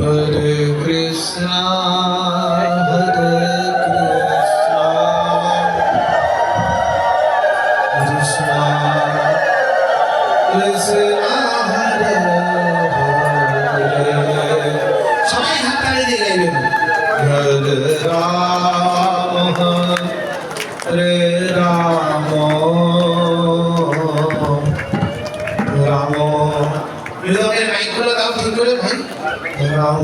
Hare Krishna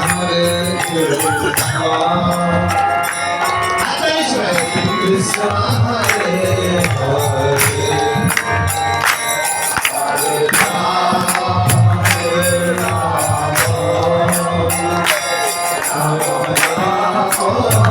Hare Krishna Oh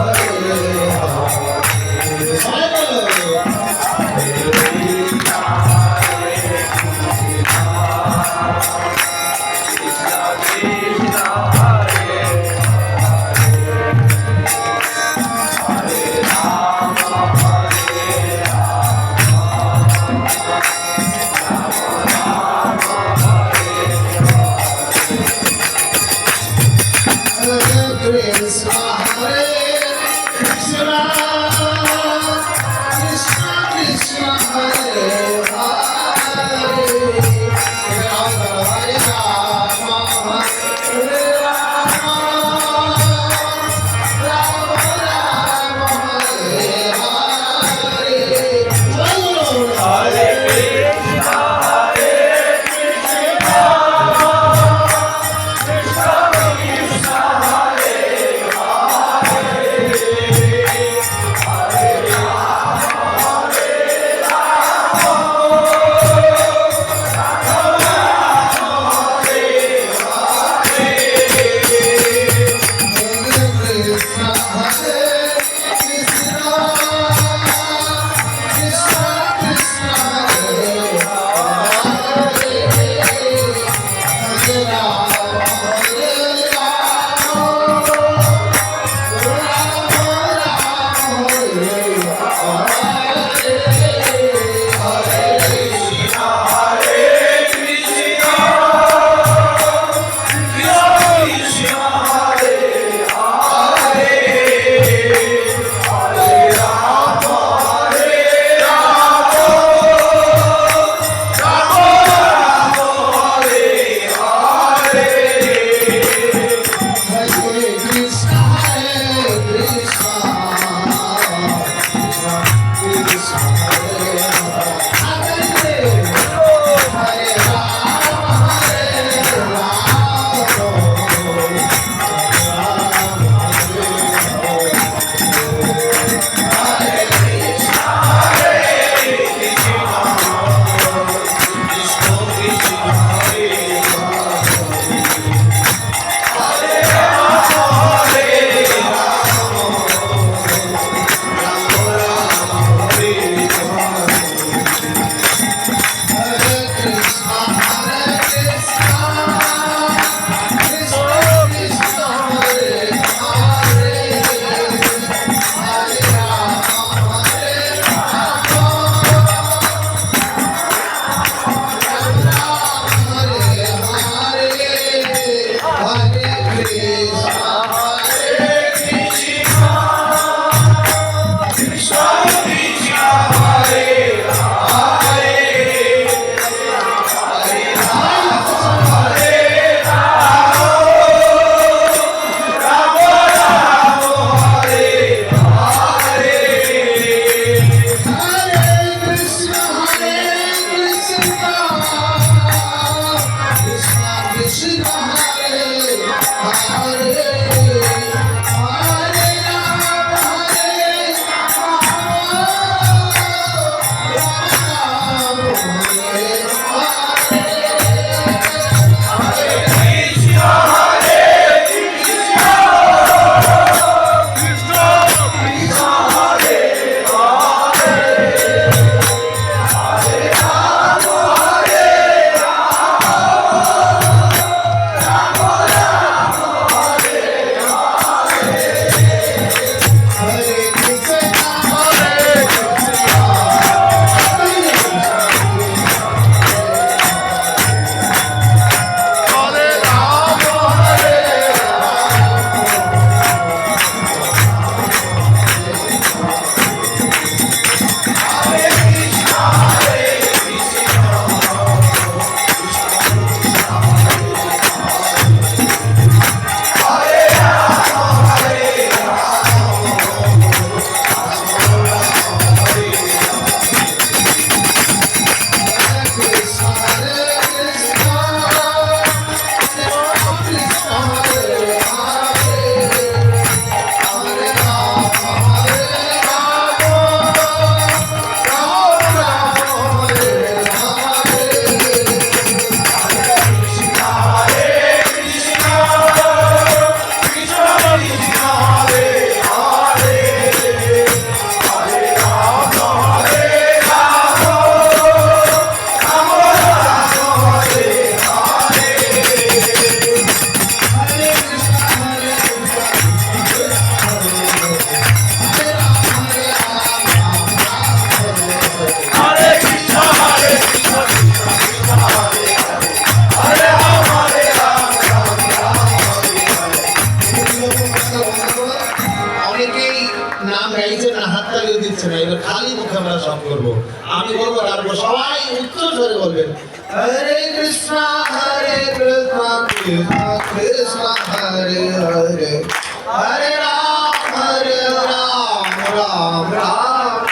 দিচ্ছে না এবার খালি মুখে আমরা সব করব। আমি বলব রাখব সবাই উচ্চ স্বরে বলবেন। হরে কৃষ্ণ হরে কৃষ্ণ কৃষ্ণ কৃষ্ণ হরে হরে। হরে রাম হরে রাম রাম রাম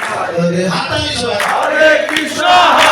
হরে। হাতালি সবাই। হরে Krishna,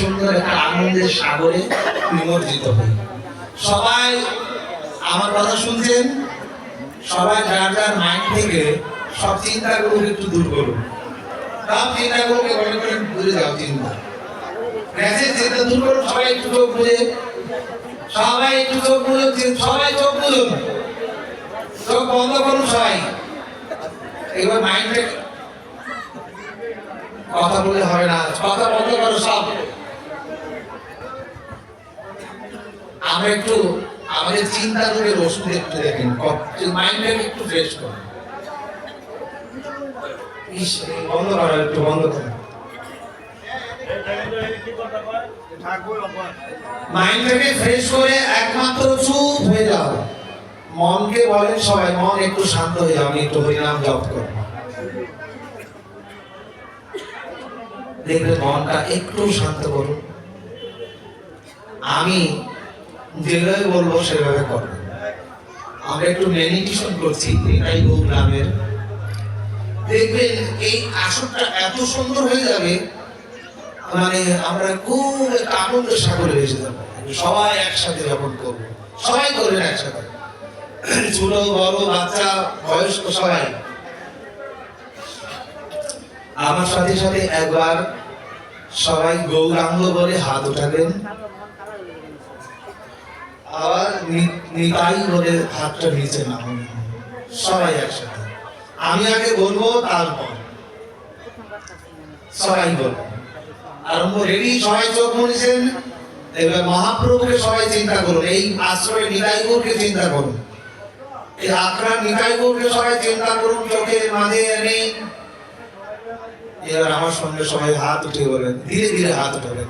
সুন্দর একটা আনন্দের সাগরে নিমজ্জিত হই। সবাই আমার কথা শুনছেন? সবাই যার যার মাইন্ড থেকে সব চিন্তাগুলো একটু দূর করুন। সব চিন্তাগুলোকে মনে করেন দূরে যাও চিন্তা। গ্যাসের চিন্তা দূর করুন, সবাই একটু চোখ বুঝে সবাই একটু চোখ বুঝুন সবাই চোখ বুঝুন চোখ বন্ধ করুন সবাই। এবার মাইন্ডে কথা বলে হবে না, কথা বন্ধ করো সব। আমরা একটু, আমাদের চিন্তা করে ওষুধ একটু দেখেন মাইন্ডটাকে একটু ফ্রেশ করুন। বন্ধ একটু বন্ধ ফ্রেশ একমাত্র চুপ হয়ে যাও। মনকে সবাই, মন একটু শান্ত হয়ে একটু মনটা একটু শান্ত করুন। আমি যেভাবে বলব সেভাবে করবেন আমরা একটু মেডিটেশন করছি, এটাই বহু গ্রামের। দেখবেন এই আসরটা এত সুন্দর হয়ে যাবে মানে আমরা খুব একটা আনন্দের সাগরে ভেসে যাব। সবাই একসাথে যখন করব, সবাই করবেন একসাথে। ছোট, বড়, বাচ্চা, বয়স্ক সবাই। আমার সাথে সাথে একবার সবাই গৌরাঙ্গ বলে হাত উঠাবেন। আবার নিতাই বলে হাতটা নিচে নামাবেন সবাই একসাথে। আমি আগে বলব, তারপর। সবাই বলব। আরম্ভ রেডি? সবাই চোখ মুড়েছেন এবার মহাপ্রভুকে সবাই চিন্তা করুন। এই আশ্রয় চিন্তা করুন। এই সবাই চিন্তা করুন, চোখের মাঝে এনে। এবার আমার সঙ্গে সবাই হাত উঠে বলেন ধীরে ধীরে হাত উঠাবেন।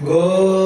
গৌরাঙ্গ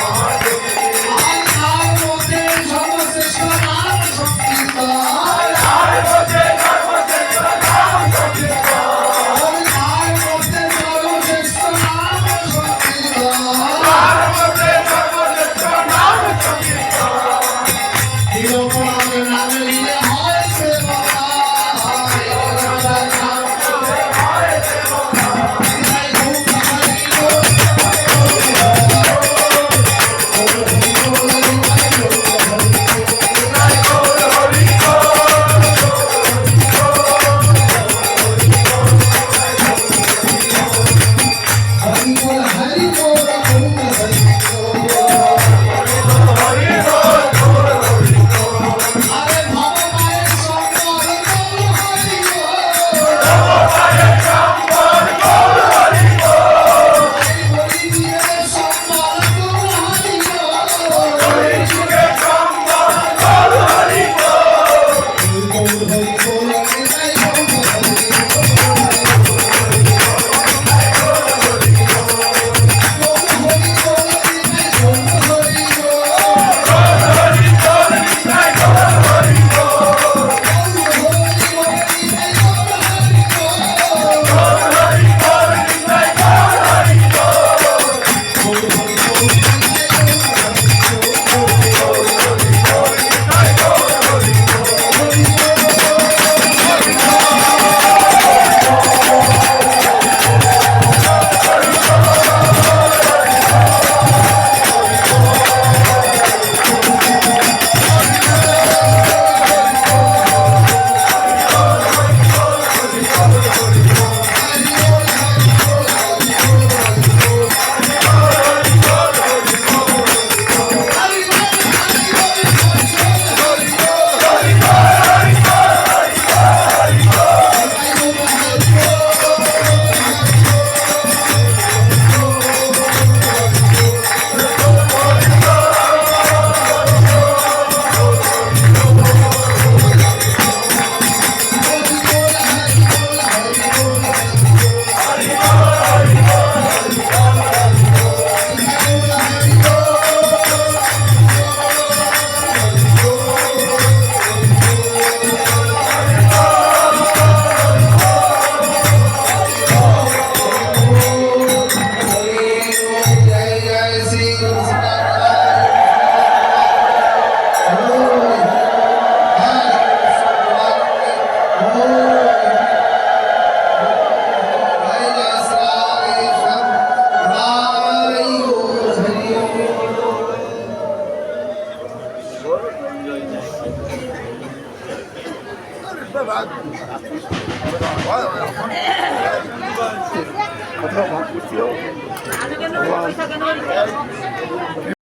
মহাশক্তি